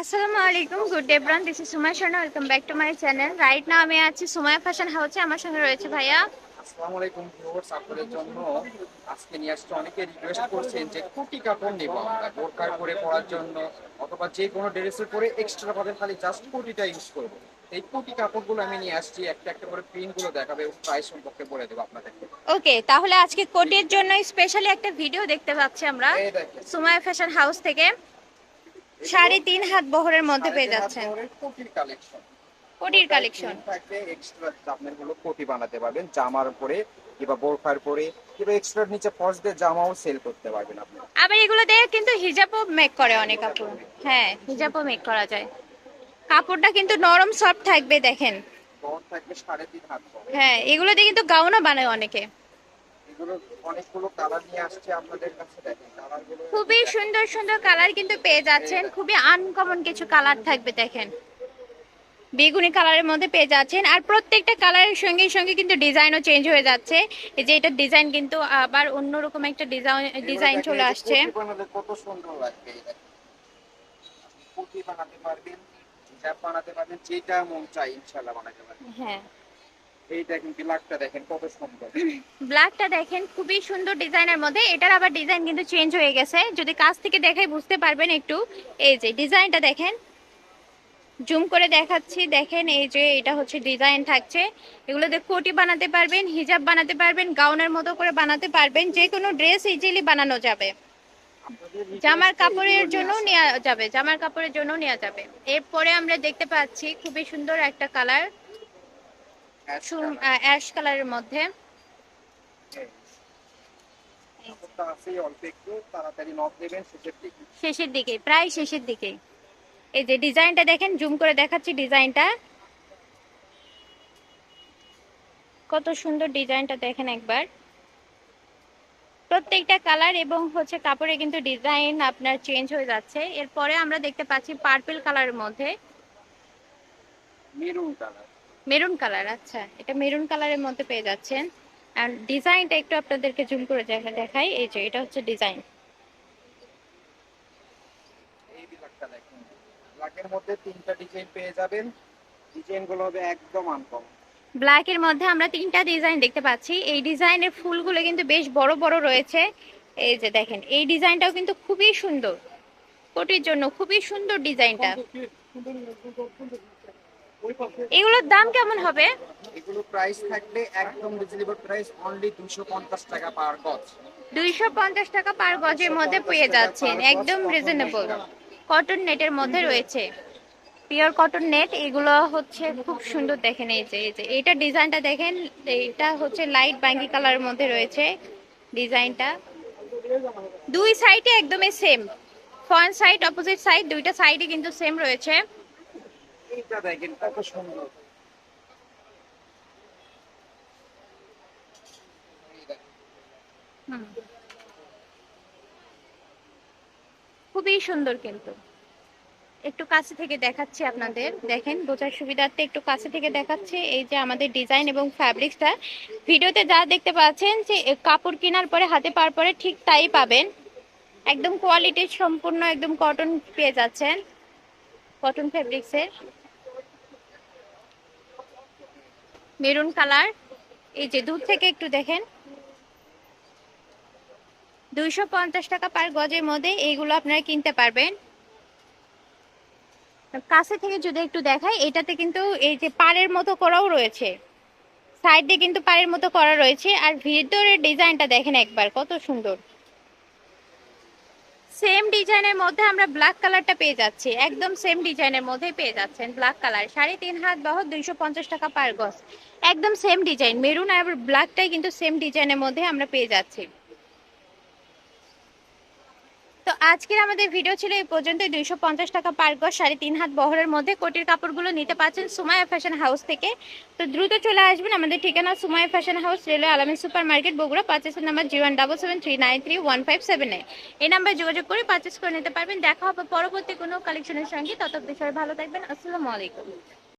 আসসালামু আলাইকুম good day bran this is Sumai Sharma welcome back to my channel right now আমি আছি Sumaiya fashion হাউসে আমার সঙ্গে রয়েছে ভাইয়া। আসসালামু আলাইকুম ভিউয়ার্স আপনাদের জন্য আজকে নিয়ে আসছে অনেকে রিকোয়েস্ট করছেন যে কুটি কাপড় নেব আমরা বোরকার করে পরার জন্য অথবা যে কোনো ড্রেসের পরে এক্সট্রা পাবেন খালি জাস্ট কুটিটা ইউজ করব। এই কুটি কাপড়গুলো আমি নিয়ে আসছি একটা একটা করে প্রিন্টগুলো দেখাবে প্রাইস সম্পর্কে বলে দেবো আপনাদেরকে। ওকে তাহলে আজকে কোটির জন্য স্পেশালি একটা ভিডিও দেখতে পাচ্ছি আমরা সুমায়া ফ্যাশন হাউস থেকে। সাড়ে তিন হাত বহরের মধ্যে পেয়ে যাচ্ছেন। কুটির কালেকশন। থাকবে এক্সট্রা আপনার হলো কোটি বানাতে পারবেন জামার উপরে কিংবা বোরখার পরে কিংবা এক্সট্রা নিচে ফর্স দিয়ে জামাও সেল করতে পারবেন আপনি। আবার এগুলো দিয়ে কিন্তু হিজাবও মেক করে অনেক কাপড়। হ্যাঁ হিজাবও মেক করা যায়। কাপড়টা কিন্তু নরম সফট থাকবে দেখেন। থাকবে সাড়ে তিন হাত হ্যাঁ এগুলো দিয়ে কিন্তু গাউনও বানায় অনেকে। এগুলো অনেকগুলো কালার নিয়ে আসছে আপনাদের কাছে দেখেন। কালারগুলো খুবই সুন্দর সুন্দর কালার কিন্তু পেয়ে যাচ্ছেন। খুবই আনকমন কিছু কালার থাকবে দেখেন। বেগুনি কালারের মধ্যে পেয়ে যাচ্ছেন। আর প্রত্যেকটা কালারের সঙ্গে সঙ্গে কিন্তু ডিজাইনও চেঞ্জ হয়ে যাচ্ছে। এই যে এটা ডিজাইন কিন্তু আবার অন্যরকম একটা ডিজাইন ডিজাইন চলে আসছে। কত সুন্দর লাগবে। বানাতে পারবেন বানাতে পারবেন যেটা মন চাই ইনশাআল্লাহ বানাতে পারবেন। হ্যাঁ। এই দেখেন ব্ল্যাকটা দেখেন, কত সুন্দর। ব্ল্যাকটা দেখেন, খুবই সুন্দর ডিজাইনের মধ্যে। এটার আবার ডিজাইন কিন্তু চেঞ্জ হয়ে গেছে। যদি কাছ থেকে দেখাই বুঝতে পারবেন একটু। এই যে, ডিজাইনটা দেখেন। জুম করে দেখাচ্ছি। দেখেন এই যে, এটা হচ্ছে ডিজাইন থাকছে। এগুলোতে কোটি বানাতে পারবেন, হিজাব বানাতে পারবেন, গাউনের মতো করে বানাতে পারবেন। যে কোনো ড্রেস ইজিলি বানানো যাবে। জামার কাপড়ের জন্য নেওয়া যাবে, জামার কাপড়ের জন্য নেওয়া যাবে। এরপরে আমরা দেখতে পাচ্ছি খুবই সুন্দর একটা কালার। অ্যাশ কালারের মধ্যে শেষের দিকে শেষের দিকে, প্রায় শেষের দিকে। এই যে ডিজাইনটা দেখেন, জুম করে দেখাচ্ছি ডিজাইনটা। কত সুন্দর ডিজাইনটা দেখেন একবার। প্রত্যেকটা কালার এবং হচ্ছে কাপড়ে কিন্তু ডিজাইন আপনার চেঞ্জ হয়ে যাচ্ছে। এরপরে আমরা দেখতে পাচ্ছি পার্পল কালারের মধ্যে। মেরুন কালার মেরুন কালার আচ্ছা। এটা মেরুন কালারের মধ্যে পেয়ে যাচ্ছেন। আর ডিজাইনটা একটু আপনাদেরকে জুম করে দেখা- দেখাই। এই যে এটা হচ্ছে ডিজাইন। এই ব্ল্যাকটা দেখেন। ব্ল্যাকের মধ্যে তিনটা ডিজাইন পেয়ে যাবেন। ডিজাইনগুলো হবে একদম আনকমন। ব্ল্যাকের মধ্যে আমরা তিনটা ডিজাইন দেখতে পাচ্ছি। এই ডিজাইনের ফুলগুলো কিন্তু বেশ বড় বড় রয়েছে। এই যে দেখেন এই ডিজাইনটাও কিন্তু খুবই সুন্দর। কোটির জন্য খুবই সুন্দর ডিজাইনটা। এগুলোর দাম কেমন হবে? এগুলো প্রাইস থাকবে একদম রিজনেবল প্রাইস অনলি 250 টাকা পার গজ। দুইশো পঞ্চাশ টাকা পার গজের মধ্যে পেয়ে যাচ্ছেন একদম রিজনেবল কটন নেটের মধ্যে রয়েছে। পিওর কটন নেট এগুলো হচ্ছে খুব সুন্দর দেখেন এই যে এই যে এটা ডিজাইনটা দেখেন এটা হচ্ছে লাইট ব্যাঙ্গি কালারের মধ্যে রয়েছে ডিজাইনটা দুই সাইডে একদমই same front side opposite side দুইটা সাইডে কিন্তু সেম রয়েছে। এইটা দেখেন, কত সুন্দর। খুবই সুন্দর কিন্তু। একটু কাছে থেকে দেখাচ্ছি আপনাদের। দেখেন, বোঝার সুবিধার্থে একটু কাছে থেকে দেখাচ্ছি। এই যে আমাদের ডিজাইন এবং ফ্যাব্রিক্সটা। ভিডিওতে যা দেখতে পাচ্ছেন যে কাপড় কেনার পরে, হাতে পাওয়ার পরে ঠিক তাই পাবেন। একদম কোয়ালিটি সম্পূর্ণ একদম কটন পেয়ে যাচ্ছেন। কটন ফ্যাব্রিক্সের মেরুন কালার। এই যে, দূর থেকে একটু দেখেন। দুইশো পঞ্চাশ টাকা পার গজের মধ্যে এইগুলো আপনারা কিনতে পারবেন। কাছে থেকে যদি একটু দেখাই, এটাতে কিন্তু এই যে পাড়ের মতো করাও রয়েছে। সাইড দিয়ে কিন্তু পাড়ের মতো করা রয়েছে। আর ভিতরের ডিজাইনটা দেখেন একবার, কত সুন্দর। সেম ডিজাইনের মধ্যে আমরা ব্ল্যাক কালারটা পেয়ে যাচ্ছি। একদম সেম ডিজাইনের মধ্যে পেয়ে যাচ্ছেন ব্ল্যাক কালার সাড়ে তিন হাত বহ দুইশো পঞ্চাশ টাকা পার গজ। একদম সেম ডিজাইন মেরুন আর ব্ল্যাকটাই কিন্তু সেম ডিজাইনের মধ্যে আমরা পেয়ে যাচ্ছি। তো আজকের আমাদের ভিডিও ছিল এই পর্যন্ত দুইশো পঞ্চাশ টাকা পার গজ সাড়ে তিন হাত বহরের মধ্যে। কোটির কাপড়গুলো নিতে পারছেন সুমায়া ফ্যাশন হাউস থেকে। তো দ্রুত চলে আসবেন আমাদের ঠিকানা Sumaya fashion house railway Alamin super market Bogura পার্চেসের number zero one double seven three nine three one five seven এই নাম্বারে যোগাযোগ করে পার্চেস করে নিতে পারবেন। দেখা হবে পরবর্তী কোনো কালেকশনের সঙ্গে। তত বিষয়ে ভালো থাকবেন। আসসালামু আলাইকুম।